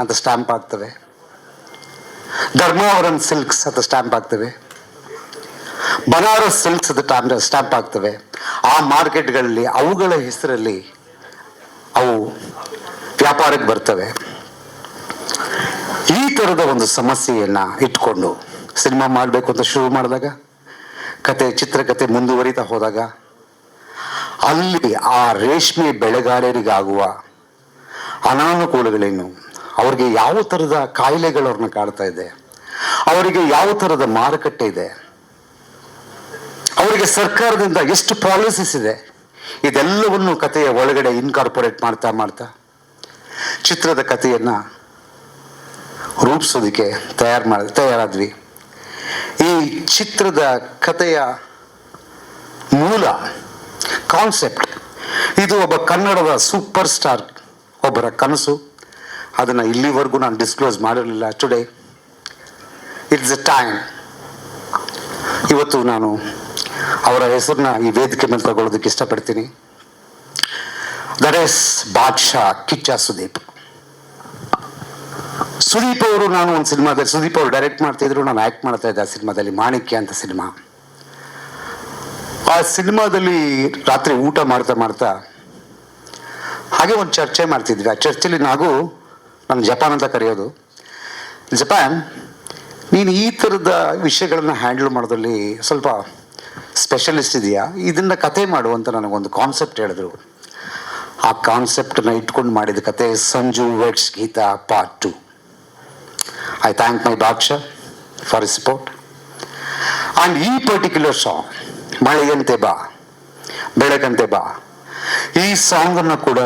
ಅಂತ ಸ್ಟ್ಯಾಂಪ್ ಆಗ್ತವೆ ಧರ್ಮಾವರಂ ಸಿಲ್ಕ್ಸ್ ಅಂತ ಸ್ಟ್ಯಾಂಪ್ ಆಗ್ತವೆ ಬನಾರಸ್ ಸಿಲ್ಕ್ಸ್ ಅಂತ ಸ್ಟ್ಯಾಂಪ್ ಸ್ಟ್ಯಾಂಪ್ ಆಗ್ತವೆ ಆ ಮಾರ್ಕೆಟ್ಗಳಲ್ಲಿ, ಅವುಗಳ ಹೆಸರಲ್ಲಿ ಅವು ವ್ಯಾಪಾರಕ್ಕೆ ಬರ್ತವೆ. ಈ ಥರದ ಒಂದು ಸಮಸ್ಯೆಯನ್ನ ಇಟ್ಕೊಂಡು ಸಿನಿಮಾ ಮಾಡಬೇಕು ಅಂತ ಶುರು ಮಾಡಿದಾಗ, ಕತೆ, ಚಿತ್ರಕತೆ ಮುಂದುವರಿತಾ ಹೋದಾಗ, ಅಲ್ಲಿ ಆ ರೇಷ್ಮೆ ಬೆಳೆಗಾರರಿಗಾಗುವ ಅನಾನುಕೂಲಗಳೇನು? ಅವ್ರಿಗೆ ಯಾವ ಥರದ ಕಾಯಿಲೆಗಳು ಅವ್ರನ್ನ ಕಾಡ್ತಾ ಇದೆ? ಅವರಿಗೆ ಯಾವ ಥರದ ಮಾರುಕಟ್ಟೆ ಇದೆ? ಅವರಿಗೆ ಸರ್ಕಾರದಿಂದ ಎಷ್ಟು ಪಾಲಿಸೀಸ್ ಇದೆ? ಇದೆಲ್ಲವನ್ನು ಕಥೆಯ ಒಳಗಡೆ ಇನ್ಕಾರ್ಪೊರೇಟ್ ಮಾಡ್ತಾ ಮಾಡ್ತಾ ಚಿತ್ರದ ಕಥೆಯನ್ನು ರೂಪಿಸೋದಕ್ಕೆ ತಯಾರು ಮಾಡಿ ತಯಾರಾದ್ವಿ. ಈ ಚಿತ್ರದ ಕಥೆಯ ಮೂಲ ಕಾನ್ಸೆಪ್ಟ್ ಇದು ಒಬ್ಬ ಕನ್ನಡದ ಸೂಪರ್ ಸ್ಟಾರ್ ಒಬ್ಬರ ಕನಸು. ಅದನ್ನು ಇಲ್ಲಿವರೆಗೂ ನಾನು ಡಿಸ್ಕ್ಲೋಸ್ ಮಾಡಿರಲಿಲ್ಲ. ಟುಡೇ ಇಟ್ಸ್ ಅ ಟೈಮ್ ಇವತ್ತು ನಾನು ಅವರ ಹೆಸರನ್ನ ಈ ವೇದಿಕೆ ಮೇಲೆ ತಗೊಳ್ಳೋದಕ್ಕೆ ಇಷ್ಟಪಡ್ತೀನಿ. ದಟ್ ಇಸ್ ಬಾದ್ಶಾ ಕಿಚ್ಚ ಸುದೀಪ್ ಸುದೀಪ್ ಅವರು ನಾನು ಒಂದು ಸಿನಿಮಾದಲ್ಲಿ ಸುದೀಪ್ ಅವರು ಡೈರೆಕ್ಟ್ ಮಾಡ್ತಿದ್ರು ನಾನು ಆ್ಯಕ್ಟ್ ಮಾಡ್ತಾ ಇದ್ದೆ ಆ ಸಿನಿಮಾದಲ್ಲಿ ಮಾಣಿಕ್ಯ ಅಂತ ಸಿನಿಮಾ. ಆ ಸಿನಿಮಾದಲ್ಲಿ ರಾತ್ರಿ ಊಟ ಮಾಡ್ತಾ ಮಾಡ್ತಾ ಹಾಗೆ ಒಂದು ಚರ್ಚೆ ಮಾಡ್ತಿದ್ವಿ. ಆ ಚರ್ಚೆಲಿ ನಾವು ನಾನು ಜಪಾನ್ ಅಂತ ಕರೆಯೋದು. ಜಪಾನ್, ನೀನು ಈ ಥರದ ವಿಷಯಗಳನ್ನು ಹ್ಯಾಂಡಲ್ ಮಾಡೋದ್ರಲ್ಲಿ ಸ್ವಲ್ಪ ಸ್ಪೆಷಲಿಸ್ಟ್ ಇದೆಯಾ? ಇದನ್ನು ಕತೆ ಮಾಡು ಅಂತ ನನಗೊಂದು ಕಾನ್ಸೆಪ್ಟ್ ಹೇಳಿದ್ರು. ಆ ಕಾನ್ಸೆಪ್ಟನ್ನ ಇಟ್ಕೊಂಡು ಮಾಡಿದ ಕತೆ Sanju weds Geetha part two. I thank my ಬಾಕ್ಷ for support and ಈ ಪರ್ಟಿಕ್ಯುಲರ್ ಸಾಂಗ್ ಮಳೆಯಂತೆ ಬಾ, ಬೆಳಕಂತೆ ಬಾ, ಈ ಸಾಂಗನ್ನು ಕೂಡ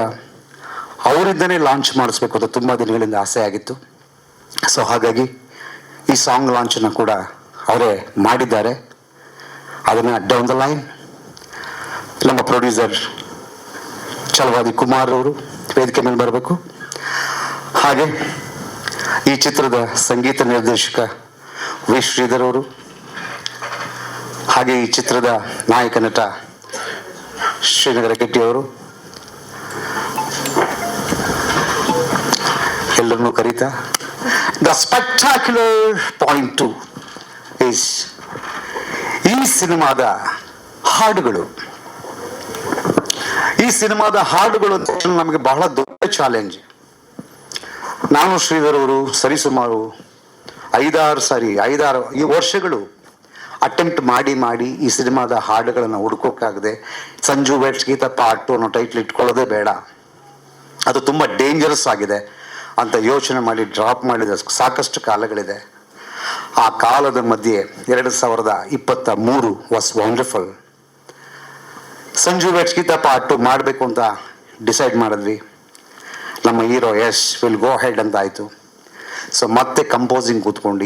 ಅವರಿಂದನೇ ಲಾಂಚ್ ಮಾಡಿಸ್ಬೇಕು ಅಂತ ತುಂಬ ದಿನಗಳಿಂದ ಆಸೆ ಆಗಿತ್ತು. ಸೊ ಹಾಗಾಗಿ ಈ ಸಾಂಗ್ ಲಾಂಚನ್ನು ಕೂಡ ಅವರೇ ಮಾಡಿದ್ದಾರೆ. ಅದನ್ನು ಡೌನ್ ದ ಲೈನ್ ನಮ್ಮ ಪ್ರೊಡ್ಯೂಸರ್ ಚಲವಾದಿ ಕುಮಾರ್ ಅವರು ವೇದಿಕೆ ಮೇಲೆ ಬರಬೇಕು. ಹಾಗೆ ಈ ಚಿತ್ರದ ಸಂಗೀತ ನಿರ್ದೇಶಕ ವಿ ಶ್ರೀಧರ್ ಅವರು, ಹಾಗೆ ಈ ಚಿತ್ರದ ನಾಯಕ ನಟ ಶ್ರೀನಗರ ಕೆಟ್ಟಿ ಅವರು ಎಲ್ಲರನ್ನೂ ಕರೀತಾ the spectacular point to is ಈ ಸಿನಿಮಾದ ಹಾಡುಗಳು. ಈ ಸಿನಿಮಾದ ಹಾಡುಗಳು ಅಂತ ನಮಗೆ ಬಹಳ ದೊಡ್ಡ ಚಾಲೆಂಜ್ ನಾನು ಶ್ರೀಧರ್ ಅವರು ಸರಿಸುಮಾರು ಐದಾರು ಸಾರಿ, ಐದಾರು ಈ ವರ್ಷಗಳು ಅಟೆಂಪ್ಟ್ ಮಾಡಿ ಮಾಡಿ ಈ ಸಿನಿಮಾದ ಹಾಡುಗಳನ್ನು ಹುಡ್ಕೋಕ್ಕಾಗದೆ, ಸಂಜು ವೆಟ್ಸ್ ಗೀತ ಪಾರ್ಟ್ ಅನ್ನೋ ಟೈಟ್ಲ್ ಇಟ್ಕೊಳ್ಳೋದೇ ಬೇಡ. ಅದು ತುಂಬ ಡೇಂಜರಸ್ ಆಗಿದೆ. ಅಂತ ಯೋಚನೆ ಮಾಡಿ ಡ್ರಾಪ್ ಮಾಡಿದ ಸಾಕಷ್ಟು ಕಾಲಗಳಿದೆ. ಆ ಕಾಲದ ಮಧ್ಯೆ ಎರಡು ಸಾವಿರದ ಇಪ್ಪತ್ತ ಮೂರು was wonderful Sanju weds Geetha part ಮಾಡಬೇಕು ಅಂತ ಡಿಸೈಡ್ ಮಾಡಿದ್ವಿ. ನಮ್ಮ hero Yash will go head ಅಂತ ಆಯಿತು. ಸೊ ಮತ್ತೆ ಕಂಪೋಸಿಂಗ್ ಕೂತ್ಕೊಂಡು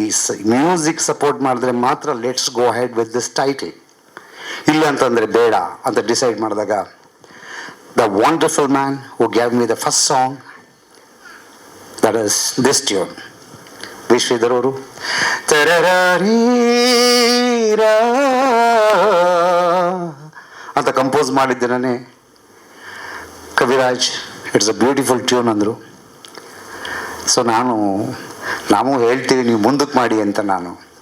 ಮ್ಯೂಸಿಕ್ ಸಪೋರ್ಟ್ ಮಾಡಿದ್ರೆ ಮಾತ್ರ let's go head with this title ಇಲ್ಲ ಅಂತಂದರೆ ಬೇಡ ಅಂತ ಡಿಸೈಡ್ ಮಾಡಿದಾಗ the wonderful man who gave me the first song this tune Sridhar ಅವರು ತೆರರೀರಾ ಅಂತ ಕಂಪೋಸ್ ಮಾಡಿದ್ದೇನೆ Kaviraj it's a beautiful tune ಅಂದರು. ಸೊ ನಾನು, ನಾವು ಹೇಳ್ತೀವಿ, ನೀವು ಮುಂದಕ್ಕೆ ಮಾಡಿ ಅಂತ ನಾನು.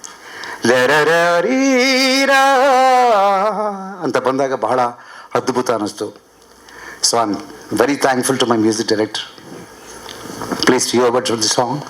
ಅಂತ ಬಂದಾಗ ಬಹಳ ಅದ್ಭುತ ಅನ್ನಿಸ್ತು so I am very thankful to my music director Please, hear over to the song.